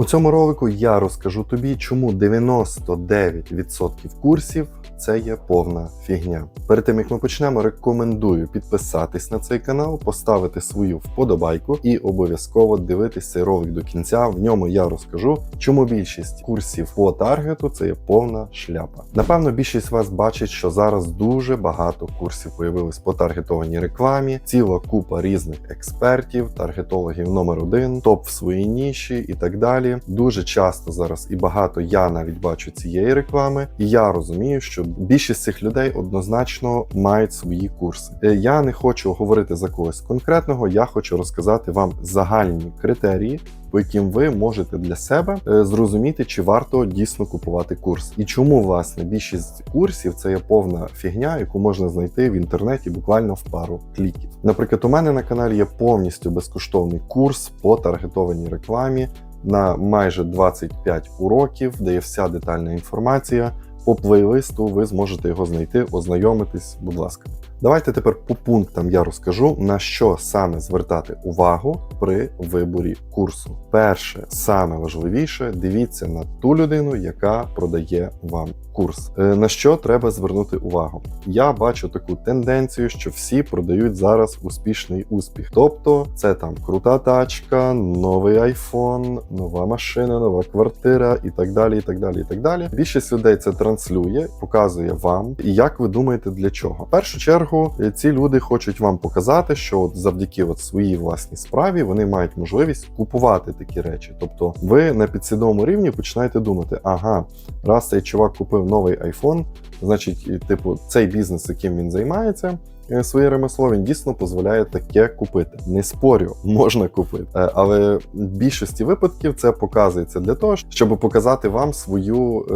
У цьому ролику я розкажу тобі, чому 99% курсів це є повна фігня. Перед тим як ми почнемо, рекомендую підписатись на цей канал, поставити свою вподобайку і обов'язково дивитись цей ролик до кінця. В ньому я розкажу, чому більшість курсів по таргету це є повна шляпа. Напевно, більшість вас бачить, що зараз дуже багато курсів появилось по таргетованій рекламі, ціла купа різних експертів, таргетологів номер один, топ в своїй ніші і так далі. Дуже часто зараз і багато я навіть бачу цієї реклами, і я розумію, що більшість цих людей однозначно мають свої курси. Е, Я не хочу говорити за когось конкретного, я хочу розказати вам загальні критерії. По яким ви можете для себе е, зрозуміти, чи варто дійсно купувати курс, і чому власне більшість курсів це є повна фігня, яку можна знайти в інтернеті буквально в пару кліків. Наприклад, у мене на каналі є повністю безкоштовний курс по таргетованій рекламі на майже 25 уроків, де є вся детальна інформація. По плейлисту ви зможете його знайти, ознайомитись, будь ласка. Давайте тепер по пунктам я розкажу, на що саме звертати увагу при виборі курсу. Перше, саме важливіше, дивіться на ту людину, яка продає вам курс. Е, На що треба звернути увагу? Я бачу таку тенденцію, що всі продають зараз успішний успіх. Тобто, це там крута тачка, новий айфон, нова машина, нова квартира і так далі. І так далі. І так далі. Більшість людей це транслює, показує вам. І як ви думаєте, для чого? В першу чергу е, ці люди хочуть вам показати, що от завдяки от своїй власній справі вони мають можливість купувати такі речі. Тобто, ви на підсвідомому рівні починаєте думати, ага, раз цей чувак купив новий iPhone, значить, типу, цей бізнес, яким він займається. е, Своє ремесло він дійсно дозволяє таке купити. Не спорю, можна купити, Е, але в більшості випадків це показується для того, щоб показати вам свою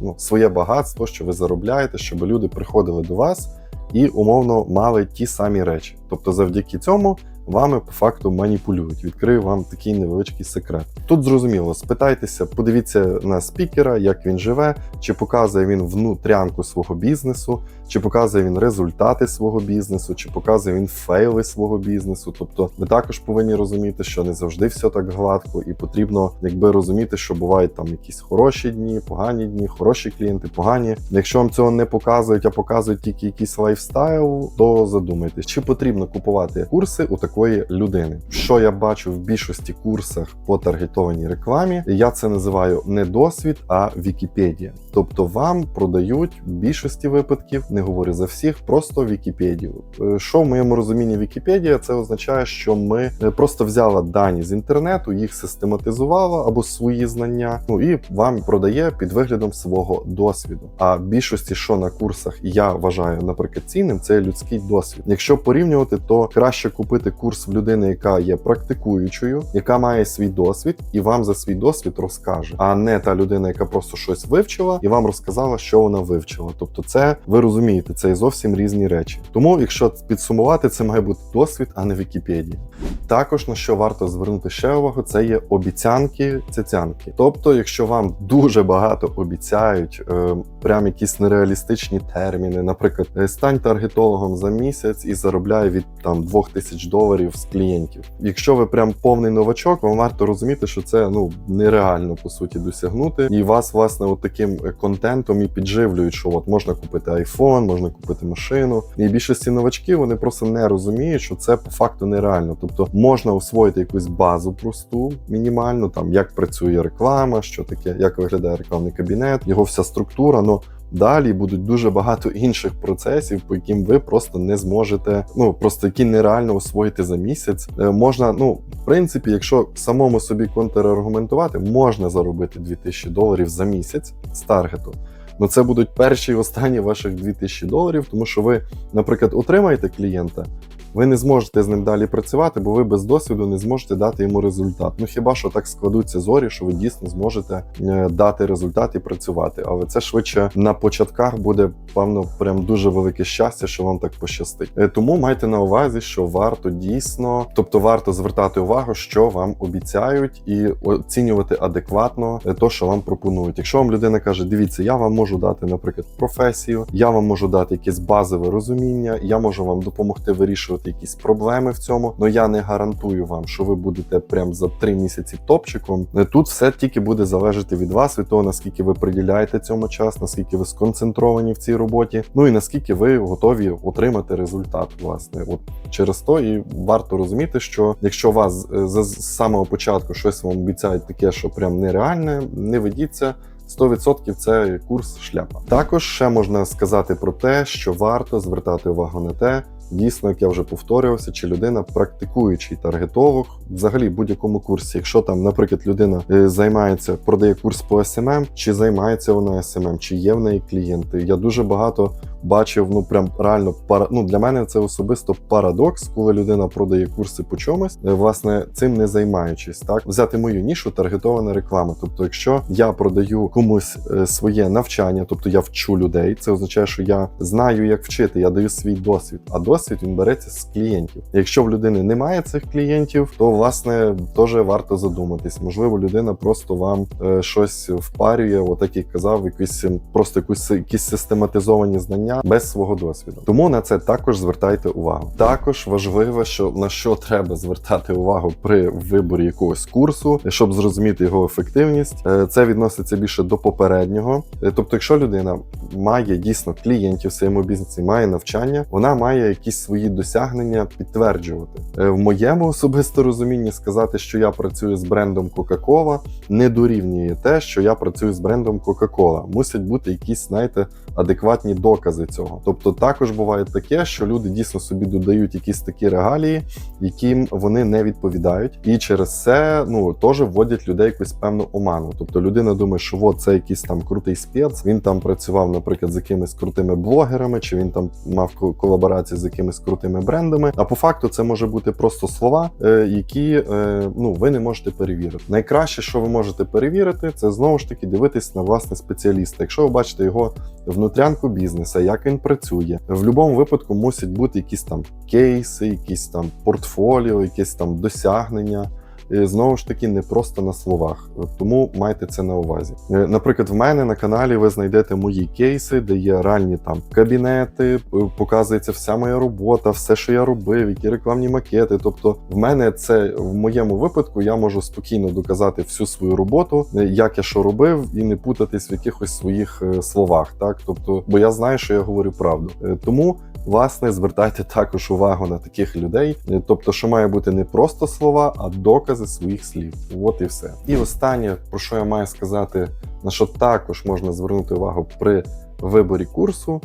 ну, своє багатство, що ви заробляєте, щоб люди приходили до вас і умовно мали ті самі речі. Тобто, завдяки цьому вами по факту маніпулюють. Відкрию вам такий невеличкий секрет. Тут зрозуміло, спитайтеся, подивіться на спікера, як він живе, чи показує він внутрянку свого бізнесу, чи показує він результати свого бізнесу, чи показує він фейли свого бізнесу. Тобто, ви також повинні розуміти, що не завжди все так гладко, і потрібно якби розуміти, що бувають там якісь хороші дні, погані дні, хороші клієнти, погані. Якщо вам цього не показують, а показують тільки якийсь лайфстайл, то задумайтесь, чи потрібно купувати курси у такої людини. Що я бачу в більшості курсах по таргетованій рекламі, я це називаю не досвід, а Вікіпедія. Тобто вам продають в більшості випадків, не говорю за всіх, просто Вікіпедію. Е, Що в моєму розумінні Вікіпедія? Це означає, що ми е, просто взяла дані з інтернету, їх систематизувала або свої знання, ну і вам продає під виглядом свого досвіду. А в більшості, що на курсах я вважаю, наприклад, цінним, це людський досвід. Якщо порівнювати, то краще купити курс в людини, яка є практикуючою, яка має свій досвід, і вам за свій досвід розкаже, а не та людина, яка просто щось вивчила і вам розказала, що вона вивчила. Тобто, це ви розумієте, це і зовсім різні речі. Тому, якщо підсумувати, це має бути досвід, а не Вікіпедія. Також на що варто звернути ще увагу, це є обіцянки, цяцянки. Тобто, якщо вам дуже багато обіцяють, е, прям якісь нереалістичні терміни, наприклад, е, стань таргетологом за місяць і заробляй від там 2000 доларів з клієнтів. Якщо ви прям повний новачок, вам варто розуміти, що це ну нереально по суті досягнути, і вас власне от таким е, контентом і підживлюють, що от можна купити iPhone, можна купити машину. І більшості новачків вони просто не розуміють, що це по факту нереально. Тобто можна освоїти якусь базу просту, мінімальну, там як працює реклама, що таке, як виглядає рекламний кабінет, його вся структура. но Далі будуть дуже багато інших процесів, по яким ви просто не зможете, ну просто які нереально освоїти за місяць. Е, можна, ну в принципі, якщо самому собі контраргументувати, можна заробити 2000 доларів за місяць з таргету. Ну це будуть перші і останні ваших 2000 доларів, тому що ви, наприклад, отримаєте клієнта. Ви не зможете з ним далі працювати, бо ви без досвіду не зможете дати йому результат. Ну хіба що так складуться зорі, що ви дійсно зможете е, дати результат і працювати. Але це швидше на початках буде певно прям дуже велике щастя, що вам так пощастить. Е, Тому майте на увазі, що варто дійсно, тобто варто звертати увагу, що вам обіцяють, і оцінювати адекватно е, то, що вам пропонують. Якщо вам людина каже, дивіться, я вам можу дати, наприклад, професію, я вам можу дати якесь базове розуміння, я можу вам допомогти вирішувати якісь проблеми в цьому. але я не гарантую вам, що ви будете прям за три місяці топчиком. Тут все тільки буде залежати від вас, від того наскільки ви приділяєте цьому час, наскільки ви сконцентровані в цій роботі. Ну і наскільки ви готові отримати результат. Власне, от через то і варто розуміти, що якщо вас е, з самого початку щось вам обіцяють таке, що прям нереальне, не ведіться. 100% це курс шляпа. Також ще можна сказати про те, що варто звертати увагу на те, дійсно, як я вже повторювався, чи людина практикуючий таргетолог взагалі будь-якому курсі. Якщо там, наприклад, людина е, займається, продає курс по SMM, чи займається вона SMM, чи є в неї клієнти. Я дуже багато бачив, ну прям реально пара. Ну для мене це особисто парадокс, коли людина продає курси по чомусь, е, власне, цим не займаючись. Так взяти мою нішу таргетована реклама. Тобто, якщо я продаю комусь е, своє навчання, тобто я вчу людей, це означає, що я знаю, як вчити, я даю свій досвід. А досвід він береться з клієнтів. Якщо в людини немає цих клієнтів, то власне теж варто задуматись. Можливо, людина просто вам е, щось впарює, отак як казав, якісь ем, просто якусь якісь систематизовані знання без свого досвіду. Тому на це також звертайте увагу. Також важливо, що на що треба звертати увагу при виборі якогось курсу, щоб зрозуміти його ефективність. Е, Це відноситься більше до попереднього. Е, Тобто, якщо людина має дійсно клієнтів в своєму бізнесі, має навчання, вона має якісь свої досягнення підтверджувати. Е, В моєму особисто розумінні сказати, що я працюю з брендом Coca-Cola, не дорівнює те, що я працюю з брендом Coca-Cola. Мусять бути якісь, знаєте, адекватні докази цього. Тобто, також буває таке, що люди дійсно собі додають якісь такі регалії, яким вони не відповідають, і через це ну теж вводять людей якусь певну оману. Тобто людина думає, що от це якийсь там крутий спец, він там працював, наприклад, з якимись крутими блогерами, чи він там мав ко- колаборації з якимись крутими брендами. А по факту це може бути просто слова, е, які е, ну ви не можете перевірити. Найкраще, що ви можете перевірити, це знову ж таки дивитись на власне спеціаліста. Якщо ви бачите його внутрянку бізнесу, як він працює, в будь-якому випадку мусять бути якісь там кейси, якісь там портфоліо, якісь там досягнення. Е, Знову ж таки, не просто на словах, тому майте це на увазі. Е, Наприклад, в мене на каналі ви знайдете мої кейси, де є реальні там кабінети, е, показується вся моя робота, все, що я робив, які рекламні макети. Тобто, в мене це в моєму випадку я можу спокійно доказати всю свою роботу, е, як я що робив, і не путатись в якихось своїх е, словах. Так, тобто, бо я знаю, що я говорю правду. Е, Тому Власне, звертайте також увагу на таких людей, тобто, що має бути не просто слова, а докази своїх слів. От і все. І останнє, про що я маю сказати, на що також можна звернути увагу при виборі курсу.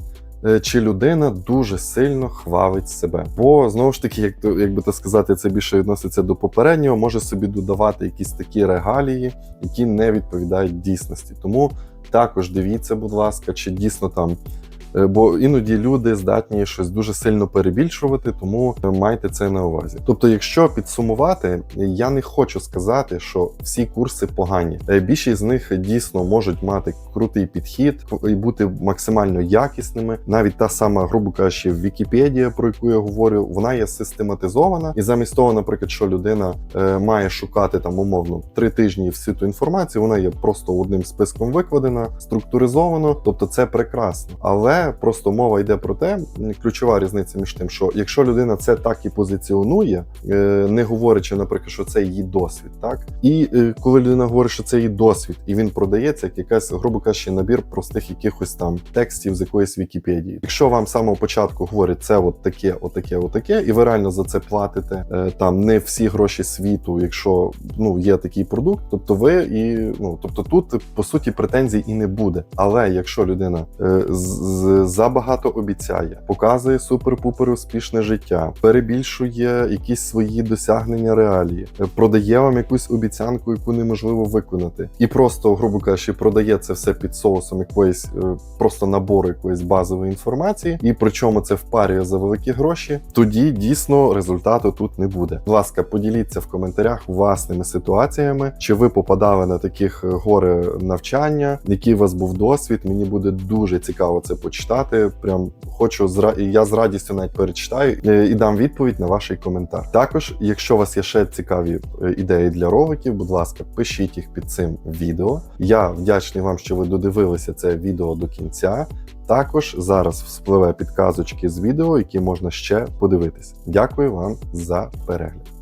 е, Чи людина дуже сильно хвалить себе? Бо знову ж таки, як то як би то сказати, це більше відноситься до попереднього, може собі додавати якісь такі регалії, які не відповідають дійсності. Тому також дивіться, будь ласка, чи дійсно там Бо іноді люди здатні щось дуже сильно перебільшувати, тому майте це на увазі. Тобто, якщо підсумувати, я не хочу сказати, що всі курси погані. Е, Більшість з них дійсно можуть мати крутий підхід і бути максимально якісними. Навіть та сама, грубо кажучи, Вікіпедія, про яку я говорю, вона є систематизована, і замість того, наприклад, що людина е, має шукати там умовно три тижні всю ту інформацію, вона є просто одним списком викладена, структуризовано, тобто це прекрасно. Але просто мова йде про те, ключова різниця між тим, що якщо людина це так і позиціонує, е, не говорячи, наприклад, що це її досвід, так і е, коли людина говорить, що це її досвід, і він продається як якась, грубо кажучи, набір простих якихось там текстів з якоїсь Вікіпедії. Якщо вам з самого початку говорять це от таке, отаке, отаке, і ви реально за це платите е, там не всі гроші світу, якщо ну є такий продукт, тобто ви і ну тобто тут по суті претензій і не буде. Але якщо людина з- забагато обіцяє, показує супер-пупер успішне життя, перебільшує якісь свої досягнення реалії, е, продає вам якусь обіцянку, яку неможливо виконати, і просто, грубо кажучи, продає це все під соусом якоїсь е, просто набору якоїсь базової інформації, і причому це впарює за великі гроші, тоді дійсно результату тут не буде. Будь ласка, поділіться в коментарях власними ситуаціями, чи ви попадали на таких е, гори навчання, який у вас був досвід. Мені буде дуже цікаво це почитати. Прочитати. Прям хочу зра... я з радістю навіть перечитаю е, і дам відповідь на ваш коментар. Також, якщо у вас є ще цікаві е, ідеї для роликів, будь ласка, пишіть їх під цим відео. Я вдячний вам, що ви додивилися це відео до кінця. Також зараз вспливе підказочки з відео, які можна ще подивитися. Дякую вам за перегляд.